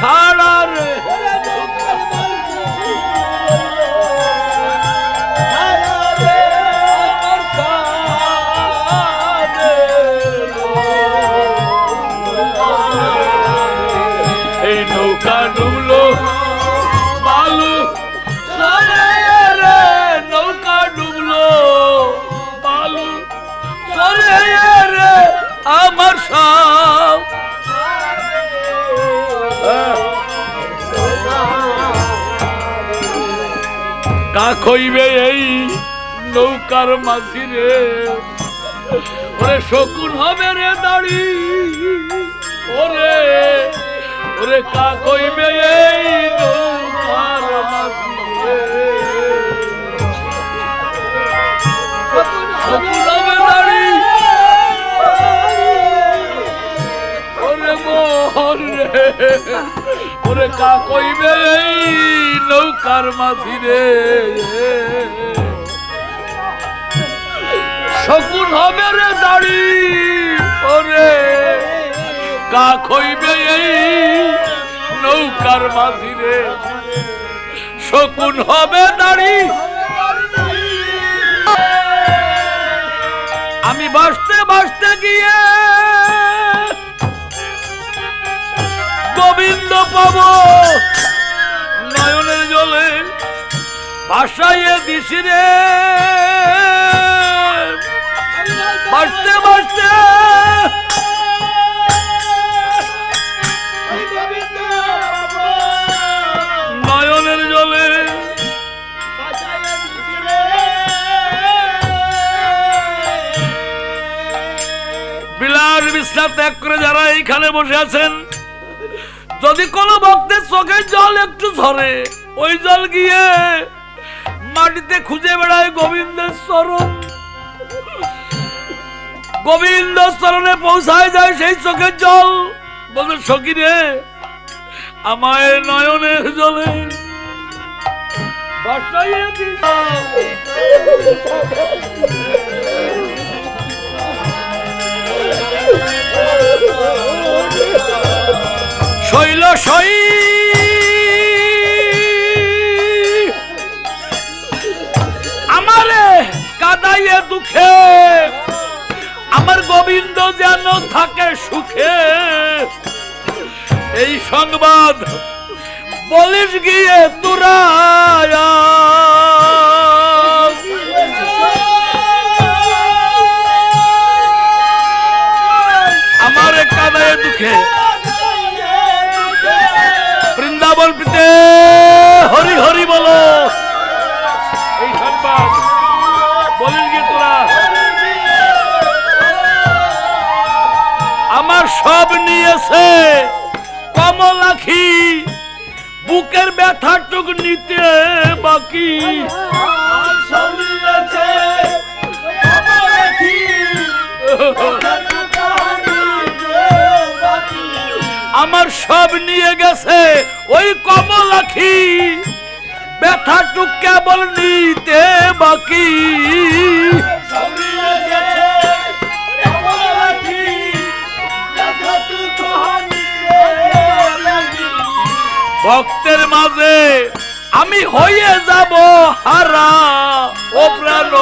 খাড়া নৌকার মাঝি রে। ওরে শকুন হবে রে দাড়ি। ওরে ওরে কাক হইবে এই নৌকার মাঝি রে। শকুন হবে ওরে মোহন রে। ওরে কা কইবে নৌকার মাঝি রে। শকুন হবে রে দাড়ি। ওরে কা কইবে এই নৌকার মাঝি রে শকুন হবে দাড়ি। আমি বাসতে বাসতে গিয়ে গোবিন্দ পাব নয়নের জলে ভাসাইয়ে দিছি রে। বাসতে বাসতে নয়নের জলে বিলাস বিশ্রাম ত্যাগ করে যারা এইখানে বসে আছেন যদি কোনো ভক্তের চোখের জল একটু ঝরে ওই জল গিয়ে মাটিতে খুঁজে বেড়ায় গোবিন্দের চরণ গোবিন্দ চরণে পৌঁছায় যায় সেই চোখের জল। বলতে সখী রে আমায় নয়নের জলে শৈল সই আমারে কাদাইয়ে দুঃখে আমার গোবিন্দ যেন থাকে সুখে। এই সংবাদ বলিস গিয়ে তোরা আমার কাদাইয়ে দুঃখে। বৃন্দাবন পিতে সব নিয়েছে। কমলাখি বুকের ব্যথাটুক নিতে বাকি। আমার সব নিয়ে গেছে ওই কমলাখি ব্যথাটুক কেবল নিতে বাকি। ভক্তের মাঝে আমি হয়ে যাব হারা ও প্রাণ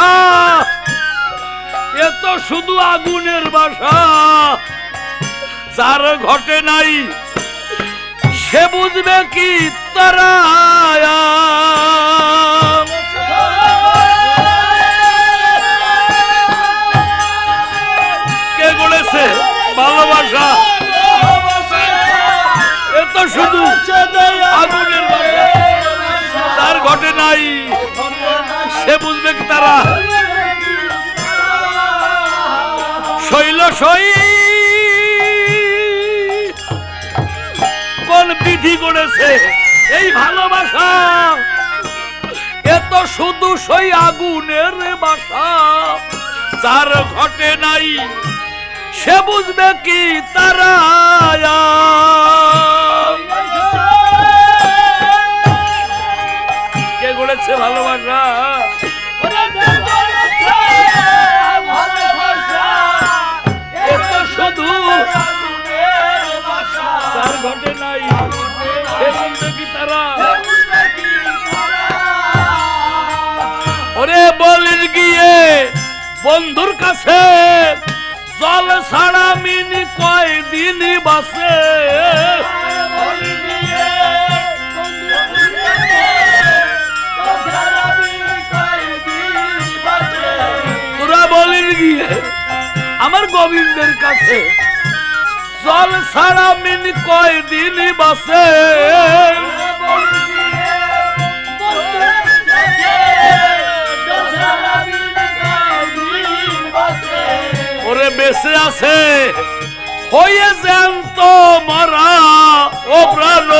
ভালোবাসা এ তো শুধু আগুনের বাসা যার ঘটে নাই, সে বুঝবে কি তারা কে গড়েছে ভালোবাসা। এ তো শুধু আগুনের বাসা তার ঘটে নাই বুঝবে কি তারা? শৈল সই। কি করেছে এই ভালোবাসা। এত শুধু সই আগুনের বাসা। যার ঘটে নাই, সে বুঝবে কি তারা কে গড়েছে ভালোবাসা? কাছে। জল ছাড়া মিনি কয়দিন বাসে। ওরে বেঁচে আছে। হয়ে যান তো মারা ও প্রাণ।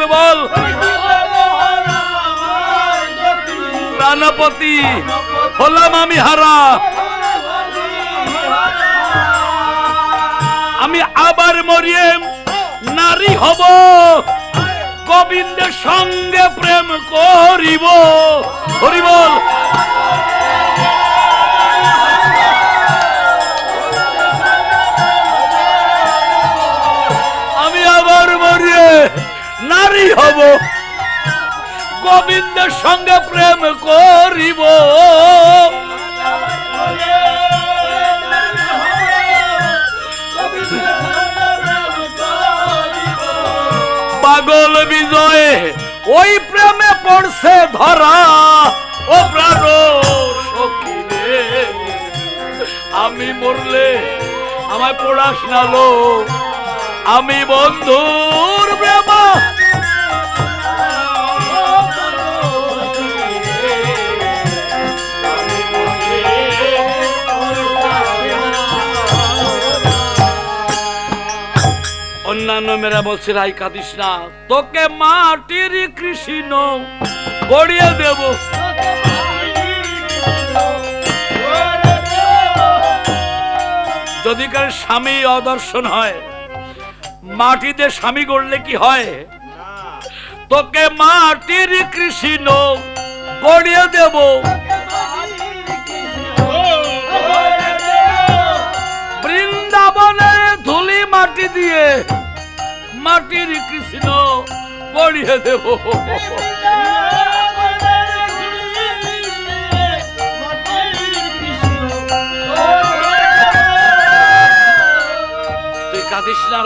হবে বল। প্রাণপতি হলাম আমি হারা। আমি আবার মরিয়ে নারী হব। গোবিন্দের সঙ্গে প্রেম করিব। হরিবল আমি আবার মরিয়ে নারী হব। গোবিন্দের সঙ্গে প্রেম করিব। পাগল বিজয়ে, ওই প্রেমে পড়ছে ধরা। ও প্রাণ সখী আমি মরলে আমায় পড়াস না লো আমি বন্ধুর প্রেম অন্যান্য মেয়েরা বলছে, রাই কাঁদিস না। তোকে মাটির কৃষ্ণ গড়িয়ে দেব। যদি কার স্বামী অদর্শন হয়, মাটিতে স্বামী গড়লে কি হয়? তোকে মাটির কৃষ্ণ গড়িয়ে দেব। বৃন্দাবনে ধুলি মাটি দিয়ে মাটির কৃষ্ণ গড়িয়ে দেব।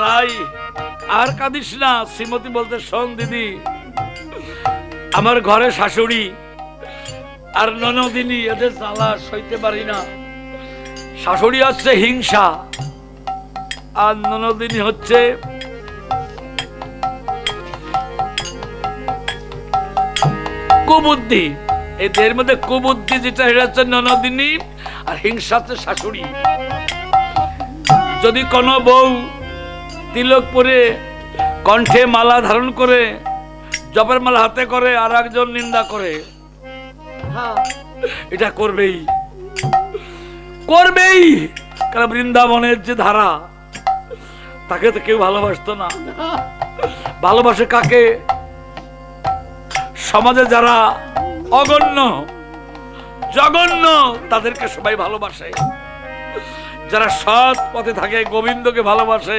রাই, আর শ্রীমতী বলতে শোন দিদি। আমার ঘরে শাশুড়ি আর ননদিনী, এদের পারি না। শাশুড়ি হচ্ছে হিংসা, আর ননদিনী হচ্ছে কুবুদ্ধি। এদের মধ্যে কুবুদ্ধি যেটা সেটা হচ্ছে ননদিনী আর হিংসা হচ্ছে শাশুড়ি। যদি কোনো বউ তিলক পরে কণ্ঠে মালা ধারণ করে জপের মালা হাতে করে আর একজন নিন্দা করে এটা করবেই। করবেই! কারণ বৃন্দাবনের যে ধারা তাকে তো কেউ ভালোবাসতো না। ভালোবাসে কাকে? সমাজে যারা অগণ্য, জঘন্য, তাদেরকে সবাই ভালোবাসে। যারা সৎ পথে থাকে, গোবিন্দকে ভালোবাসে,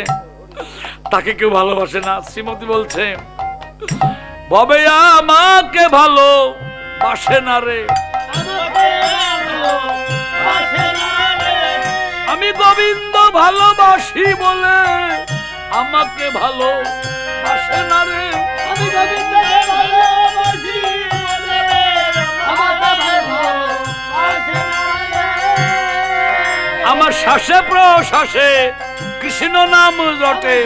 তাকে কেউ ভালোবাসে না। শ্রীমতী বলছে, ববে আমাকে ভালো বাসে না রে। আমি গোবিন্দ ভালোবাসি বলে আমাকে ভালো বাসে না রে। আমি গোবিন্দকে আমার শ্বাসে প্রশ্বাসে কৃষ্ণ নাম জপে।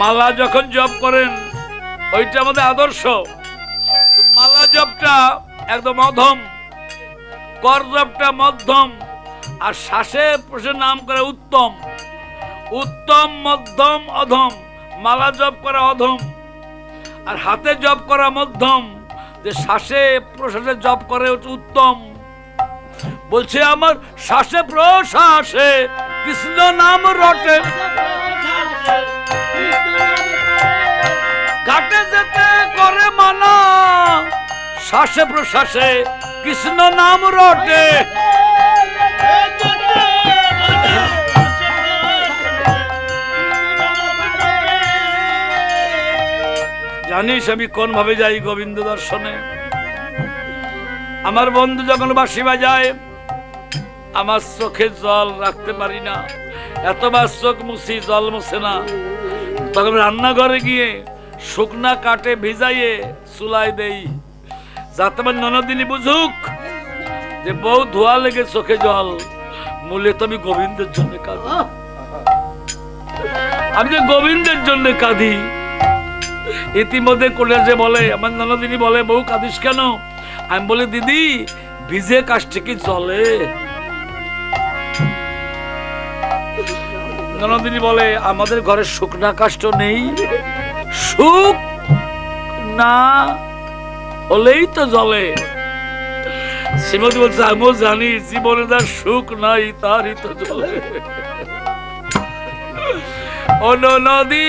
মালা যখন জপ করেন, ওইটা আমাদের আদর্শ। মালা জপটা একদম অধম, কর জপটা মধ্যম, আর শ্বাসে প্রশ্নে নাম করে উত্তম। উত্তম, মধ্যম, অধম, মালা জপ করা অধম, আর হাতে জপ করা মধ্যম। যে শ্বাসে প্রশ্বাসে জপ করে হচ্ছে উত্তম। বলছে, আমার শ্বাসে প্রশ্বাসে কৃষ্ণ নাম রটে। ঘাটে যেতে করে মানা, শ্বাসে প্রশ্বাসে কৃষ্ণ নাম রটে। জানিস আমি কোন ভাবে যাই গোবিন্দ দর্শনে? আমার বন্ধু যখন বাঁশি বাজায়, আমার চোখে জল রাখতে পারি না। এতবার চোখ মুছি, জল মুছে না। তখন রান্নাঘরে গিয়ে শুকনা কাটে ভিজাইয়ে চুলাই দেই। যাতে আমার ননদিনী বুঝুক যে বউ ধোয়া লেগে চোখে জল। মূল্যে তো আমি গোবিন্দের জন্য কাঁদি। আমি যে গোবিন্দের জন্য কাঁদি ইতিমধ্যে কলেজে বলে, আমার ননদিনী বলে, বউ, কাঁদিস কেন? আমি বলি, দিদি, ভিজে কাশছে কি চলে ননদিনী বলে, আমাদের ঘরে শুকনা কাষ্ট নেই। সুখ না হলেই তো জলে। শ্রীমতী বলছে, আমিও জানি, জীবনে তার সুখ নাই, তারই তো জলে। ও নদী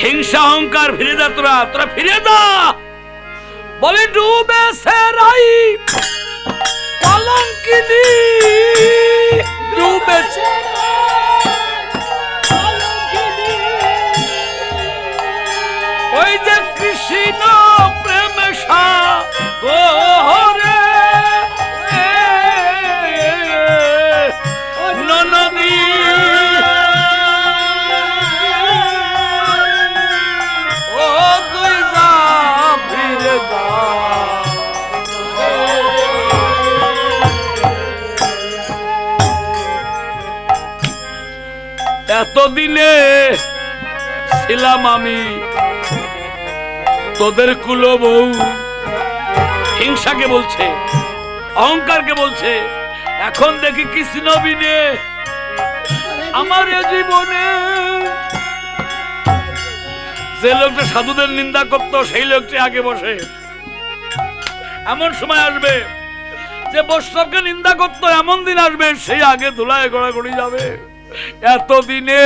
হিংসা অহংকার ফিরে যা তোরা তোরা ফিরে যা। বলে ডুবে ওই যে কৃষ্ণ এতদিনে ছিলাম আমি। তোদের কুলো বউ হিংসাকে বলছে, অহংকারকে বলছে। এখন দেখি কৃষ্ণ বিনে আমার এ জীবনে যে লোকটা সাধুদের নিন্দা করতো, সেই লোকটি আগে বসে। এমন সময় আসবে যে বৈষ্ণবকে নিন্দা করতো, এমন দিন আসবে সেই আগে ধুলায় গড়াগড়ি যাবে। এতদিনে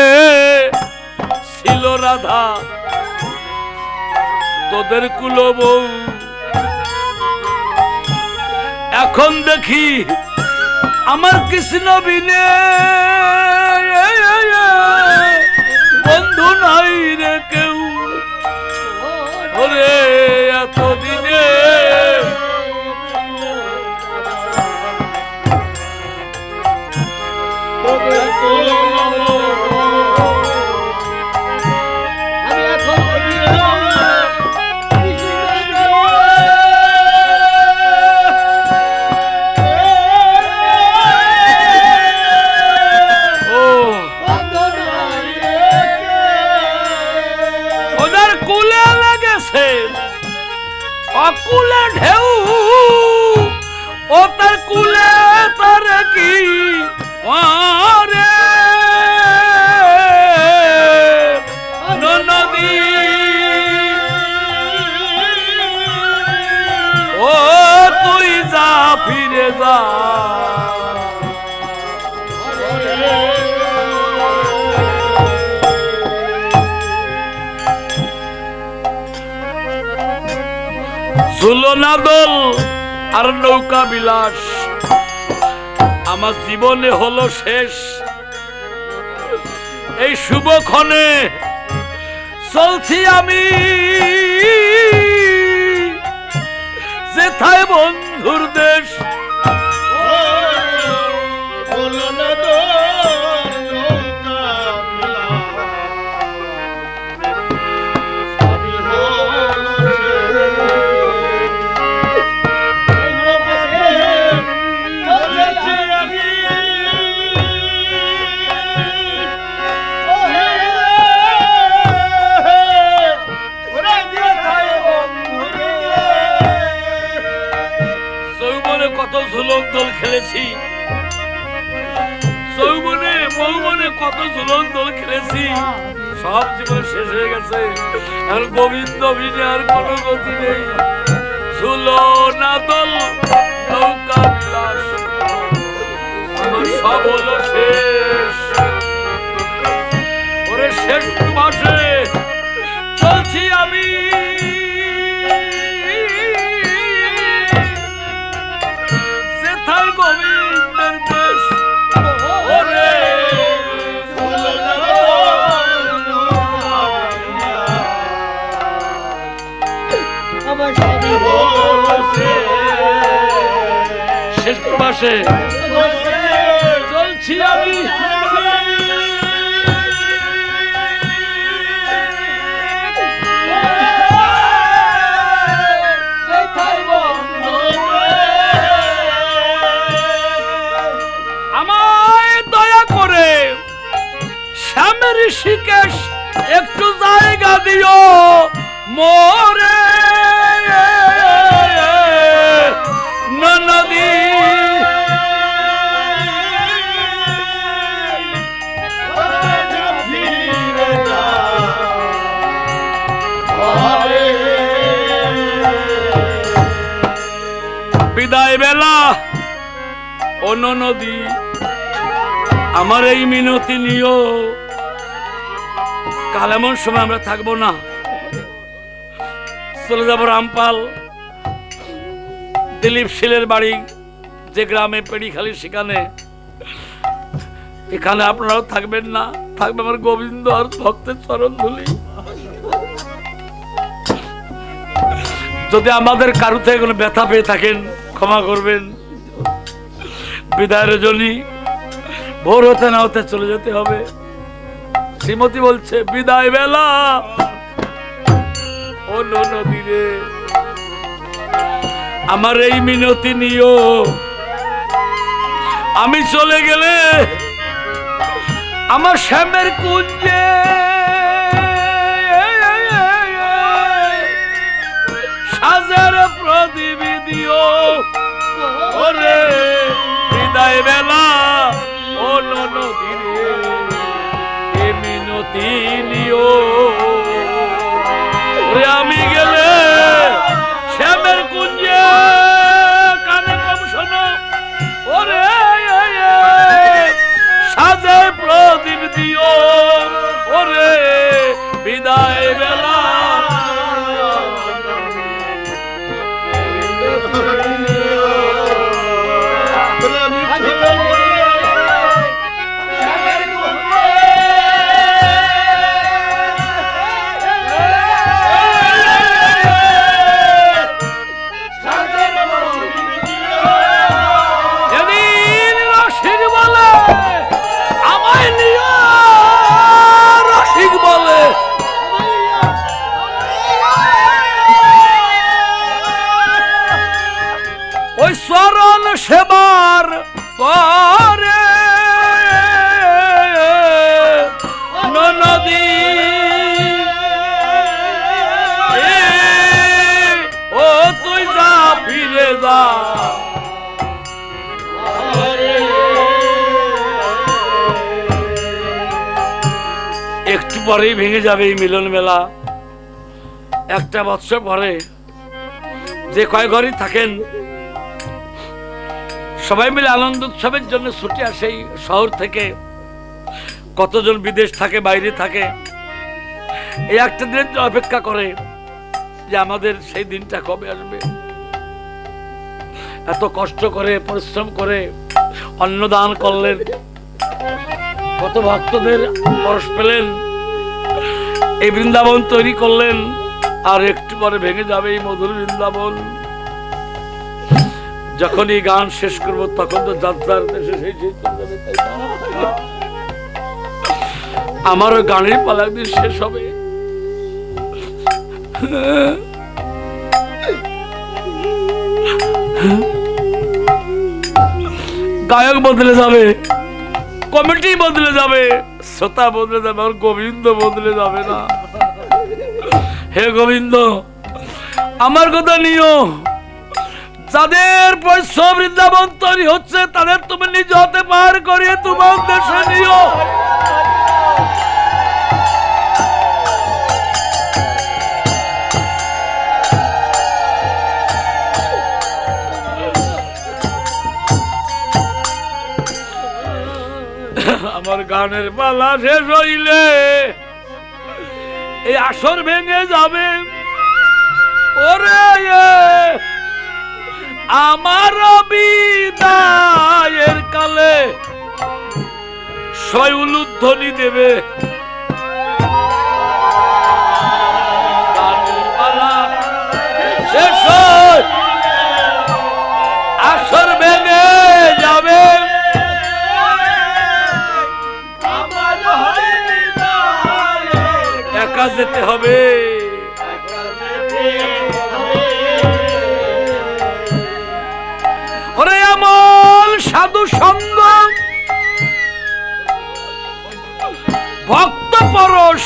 ছিল রাধা। তোদের কুলো বউ এখন দেখি আমার কৃষ্ণ বিনে বন্ধু নাই রে কেউ। ওরে ঝুলনা দোল আর নৌকা বিলাস। আমার জীবনে হলো শেষ। এই শুভক্ষণে চলছি আমি। যেথায় বন্ধুর দেশ সব জীবন শেষ হয়ে গেছে। আর গোবিন্দ ভিড়ে আর কোনো গতি নেই। ঝুলনা দল, নৌকা বিলাস। আমার সব হলো শেষ। ওরে শেষ মাসে চলছি মাসে চলছি আমি। আমায় দয়া করে ঋষিকেশ একটু জায়গা দিও। মোরে নদী? আমার এই মিনতি নিও। কাল এমন সময় আমরা থাকব না। চলে যাব রামপাল। দিলীপ শীলের বাড়ি, যে গ্রামে পেড়িখালি সেখানে। এখানে আপনারাও থাকবেন না। থাকবে আমার গোবিন্দ আর ভক্তের চরণ ধুলি যদি আমাদের কারু থেকে কোনো ব্যথা পেয়ে থাকেন, ক্ষমা করবেন। বিদায়ের রজনী ভোর হতে না হতে চলে যেতে হবে। শ্রীমতী বলছে, বিদায় বেলা। আমার এই মিনতি নিও। আমি চলে গেলে আমার শ্যামের কুঞ্জে সাজার প্রদীপ দিও। ওরে বিদায় বেলা, ও নদীরে মিনতি আমি গেলে শ্যামের কুঞ্জে কানে কম শোনো। ওরে সাজে প্রদীপ দিও। চরণ সেবার পরে ও একটু পরেই ভেঙে যাবে এই মিলন মেলা। একটা বৎসর পরে যে কয় ঘরই থাকেন সবাই মিলে আনন্দ উৎসবের জন্য ছুটে আসে এই শহর থেকে। কতজন বিদেশ থাকে, বাইরে থাকে। এই একটা দিনের অপেক্ষা করে যে আমাদের সেই দিনটা কবে আসবে। এত কষ্ট করে, পরিশ্রম করে, অন্নদান করলেন। কত ভক্তদের পরশ পেলেন। এই বৃন্দাবন তৈরি করলেন। আর একটু পরে ভেঙে যাবে এই মধুর বৃন্দাবন। যখন এই গান শেষ করব, তখন তো যাত্রার দেশে সেই? আমারও গানের পালা একদিন শেষ হবে। গায়ক বদলে যাবে, কমিটি বদলে যাবে, শ্রোতা বদলে যাবে, আর গোবিন্দ বদলে যাবে না। হে গোবিন্দ, আমার কথা নিও। যাদের পয়সা বৃন্দাবন তৈরি হচ্ছে, তাদের তুমি নিজ হাতে পার করিয়ে তোমার দেশে নিও। আমার গানের পালা শেষ হইলে এই আসর ভেঙে যাবে। ওরে আমার বিদায়ের কালে সবাই উলুধ্বনি দেবে। শেষ আসর ভেঙে যাবে। যেতে হবে। সাধু সঙ্গ। ভক্ত পরশ,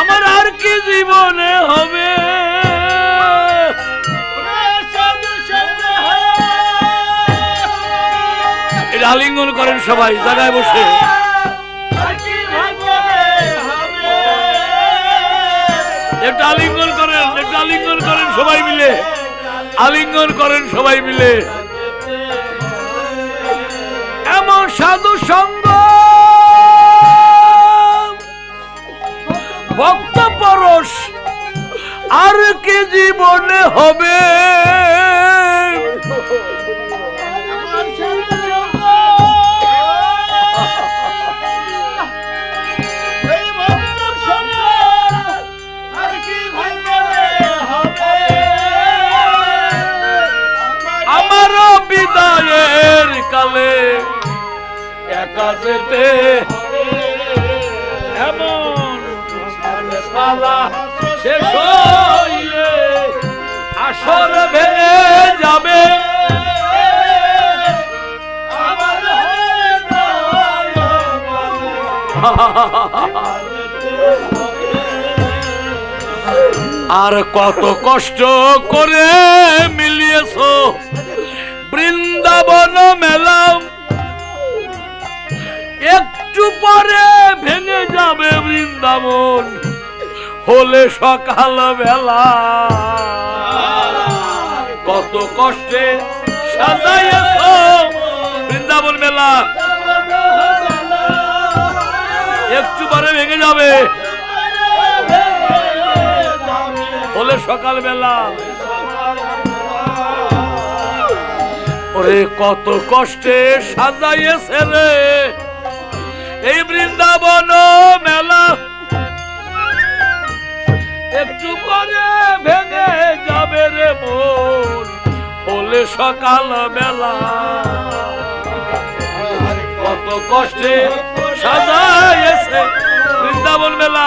আমার আর কি জীবনে হবে? আলিঙ্গন করেন সবাই, জায়গায় বসে। একটা আলিঙ্গন করেন একটা আলিঙ্গন করেন সবাই মিলে। আলিঙ্গন করেন সবাই মিলে। সাধু সঙ্গ। ভক্ত পরশ আর কি জীবনে হবে? আমারও বিদায়ের কালে একা যেতে এমন পালা শেষ আসর ভেঙে যাবে। আর কত কষ্ট করে মিলিয়েছ বৃন্দাবন মেলা একটু পরে ভেঙে যাবে বৃন্দাবন। হলে সকাল বেলা কত কষ্টে বৃন্দাবন মেলা। একটু পরে ভেঙে যাবে। হলে সকাল বেলা ওরে কত কষ্টে সাজাইয়েছে রে। বৃন্দাবন মেলা। একটু পরে ভেঙে যাবে রে মন হলে সকাল বেলা কত কষ্টে সাজাইয়েছে বৃন্দাবন মেলা।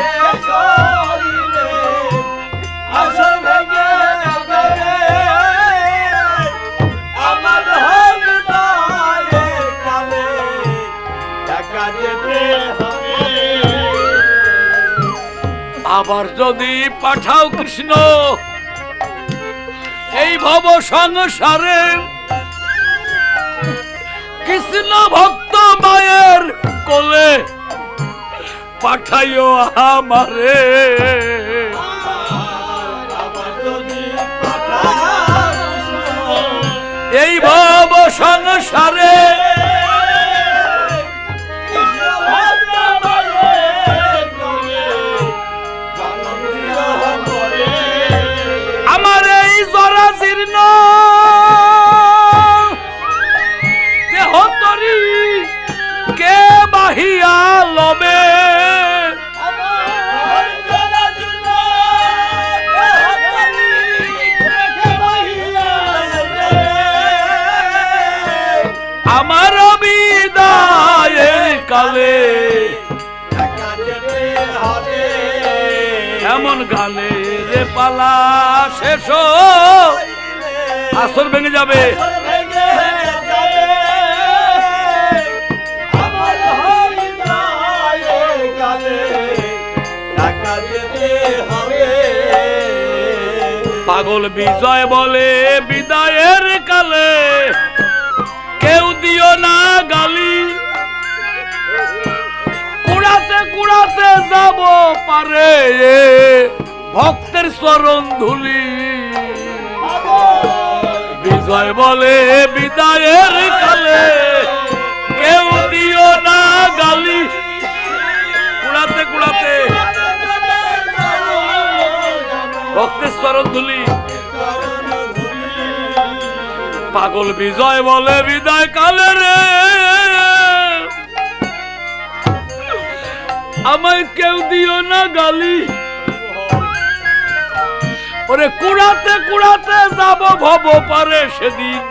আবার যদি পাঠাও কৃষ্ণ, এই ভব সংসারে কৃষ্ণ ভক্ত মায়ের কোলে পাঠাইও আমারে। এই ভব সংসারে বিজয় বলে বিদায়ের কালে কেউ দিও না গালি। কুড়াতে কুড়াতে যাব পারে ভক্তের চরণ ধুলি। বিজয় বলে বিদায়ের কালে কেউ দিও না গালি। কুড়াতে কুড়াতে ভক্তের চরণ ধুলি। পাগল বিজয় বলে বিদায় কালে রে। আমায় কেউ দিও না গালি। ওরে কুড়াতে কুড়াতে যাব ভব পারে সেদিন।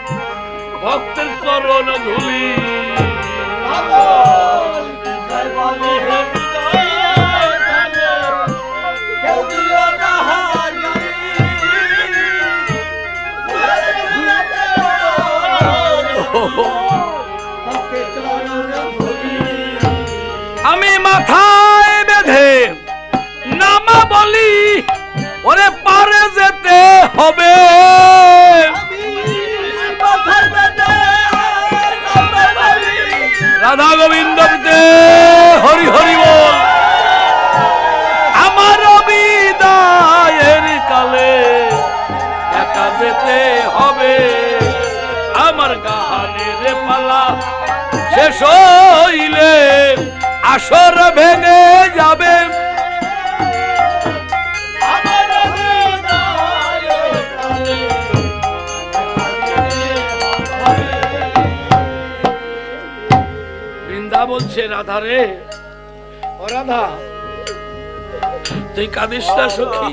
ভক্তের চরণ ধুলি। আমি মাথায় বেঁধে নামা বলি ওরে পারে যেতে হবে। রাধা গোবিন্দ হরি হরি বল। আমার বিদায়ের কালে একা যেতে হবে। আমার গাহানের পালা। শেষ হইলে আসর ভেঙে যাবে। বলছে, রাধা রে, ও রাধা, তুই কাঁদিস না সখী।